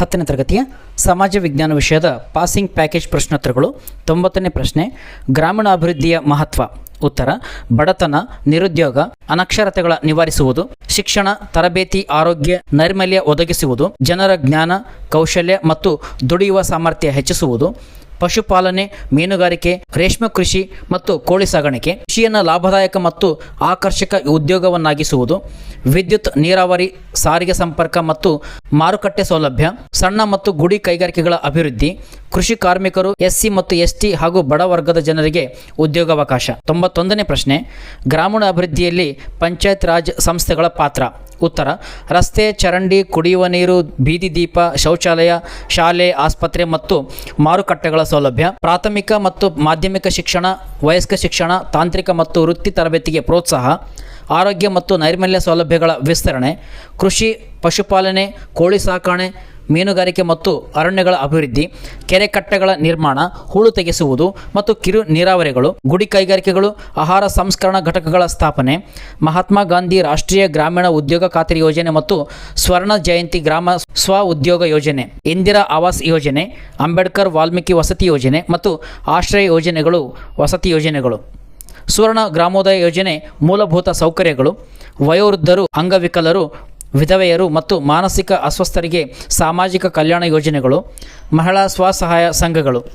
ಹತ್ತನೇ ತರಗತಿಯ ಸಮಾಜ ವಿಜ್ಞಾನ ವಿಷಯದ ಪಾಸಿಂಗ್ ಪ್ಯಾಕೇಜ್ ಪ್ರಶ್ನೋತ್ತರಗಳು, ತೊಂಬತ್ತನೇ ಪ್ರಶ್ನೆ, ಗ್ರಾಮೀಣಾಭಿವೃದ್ಧಿಯ ಮಹತ್ವ. ಉತ್ತರ, ಬಡತನ, ನಿರುದ್ಯೋಗ, ಅನಕ್ಷರತೆಗಳ ನಿವಾರಿಸುವುದು, ಶಿಕ್ಷಣ, ತರಬೇತಿ, ಆರೋಗ್ಯ, ನೈರ್ಮಲ್ಯ ಒದಗಿಸುವುದು, ಜನರ ಜ್ಞಾನ, ಕೌಶಲ್ಯ ಮತ್ತು ದುಡಿಯುವ ಸಾಮರ್ಥ್ಯ ಹೆಚ್ಚಿಸುವುದು ಪಶುಪಾಲನೆ, ಮೀನುಗಾರಿಕೆ, ರೇಷ್ಮೆ ಕೃಷಿ ಮತ್ತು ಕೋಳಿ ಸಾಗಾಣಿಕೆ, ಕೃಷಿಯನ್ನು ಲಾಭದಾಯಕ ಮತ್ತು ಆಕರ್ಷಕ ಉದ್ಯೋಗವನ್ನಾಗಿಸುವುದು, ವಿದ್ಯುತ್, ನೀರಾವರಿ, ಸಾರಿಗೆ ಸಂಪರ್ಕ ಮತ್ತು ಮಾರುಕಟ್ಟೆ ಸೌಲಭ್ಯ, ಸಣ್ಣ ಮತ್ತು ಗುಡಿ ಕೈಗಾರಿಕೆಗಳ ಅಭಿವೃದ್ಧಿ ಕೃಷಿ ಕಾರ್ಮಿಕರು, ಎಸ್ಸಿ ಮತ್ತು ಎಸ್ಟಿ ಹಾಗೂ ಬಡ ವರ್ಗದ ಜನರಿಗೆ ಉದ್ಯೋಗಾವಕಾಶ. ತೊಂಬತ್ತೊಂದನೇ ಪ್ರಶ್ನೆ, ಗ್ರಾಮೀಣ ಅಭಿವೃದ್ಧಿಯಲ್ಲಿ ಪಂಚಾಯತ್ ರಾಜ್ ಸಂಸ್ಥೆಗಳ ಪಾತ್ರ. ಉತ್ತರ, ರಸ್ತೆ, ಚರಂಡಿ, ಕುಡಿಯುವ ನೀರು, ಬೀದಿ ದೀಪ, ಶೌಚಾಲಯ, ಶಾಲೆ, ಆಸ್ಪತ್ರೆ ಮತ್ತು ಮಾರುಕಟ್ಟೆಗಳ ಸೌಲಭ್ಯ. ಪ್ರಾಥಮಿಕ ಮತ್ತು ಮಾಧ್ಯಮಿಕ ಶಿಕ್ಷಣ, ವಯಸ್ಕ ಶಿಕ್ಷಣ, ತಾಂತ್ರಿಕ ಮತ್ತು ವೃತ್ತಿ ತರಬೇತಿಗೆ ಪ್ರೋತ್ಸಾಹ. ಆರೋಗ್ಯ ಮತ್ತು ನೈರ್ಮಲ್ಯ ಸೌಲಭ್ಯಗಳ ವಿಸ್ತರಣೆ. ಕೃಷಿ, ಪಶುಪಾಲನೆ, ಕೋಳಿ ಸಾಕಣೆ ಮೀನುಗಾರಿಕೆ ಮತ್ತು ಅರಣ್ಯಗಳ ಅಭಿವೃದ್ಧಿ, ಕೆರೆ ಕಟ್ಟೆಗಳ ನಿರ್ಮಾಣ, ಹೂಳು ತೆಗೆಸುವುದು ಮತ್ತು ಕಿರು ನೀರಾವರಿಗಳು, ಗುಡಿ ಕೈಗಾರಿಕೆಗಳು, ಆಹಾರ ಸಂಸ್ಕರಣಾ ಘಟಕಗಳ ಸ್ಥಾಪನೆ, ಮಹಾತ್ಮ ಗಾಂಧಿ ರಾಷ್ಟ್ರೀಯ ಗ್ರಾಮೀಣ ಉದ್ಯೋಗ ಖಾತರಿ ಯೋಜನೆ ಮತ್ತು ಸ್ವರ್ಣ ಜಯಂತಿ ಗ್ರಾಮ ಸ್ವ ಉದ್ಯೋಗ ಯೋಜನೆ, ಇಂದಿರಾ ಆವಾಸ್ ಯೋಜನೆ, ಅಂಬೇಡ್ಕರ್ ವಾಲ್ಮೀಕಿ ವಸತಿ ಯೋಜನೆ ಮತ್ತು ಆಶ್ರಯ ಯೋಜನೆಗಳು ವಸತಿ ಯೋಜನೆಗಳು. ಸುವರ್ಣ ಗ್ರಾಮೋದಯ ಯೋಜನೆ ಮೂಲಭೂತ ಸೌಕರ್ಯಗಳು, ವಯೋವೃದ್ಧರು, ಅಂಗವಿಕಲರು ವಿಧವೆಯರು ಮತ್ತು ಮಾನಸಿಕ ಅಸ್ವಸ್ಥರಿಗೆ ಸಾಮಾಜಿಕ ಕಲ್ಯಾಣ ಯೋಜನೆಗಳು ಮಹಿಳಾ ಸ್ವಸಹಾಯ ಸಂಘಗಳು.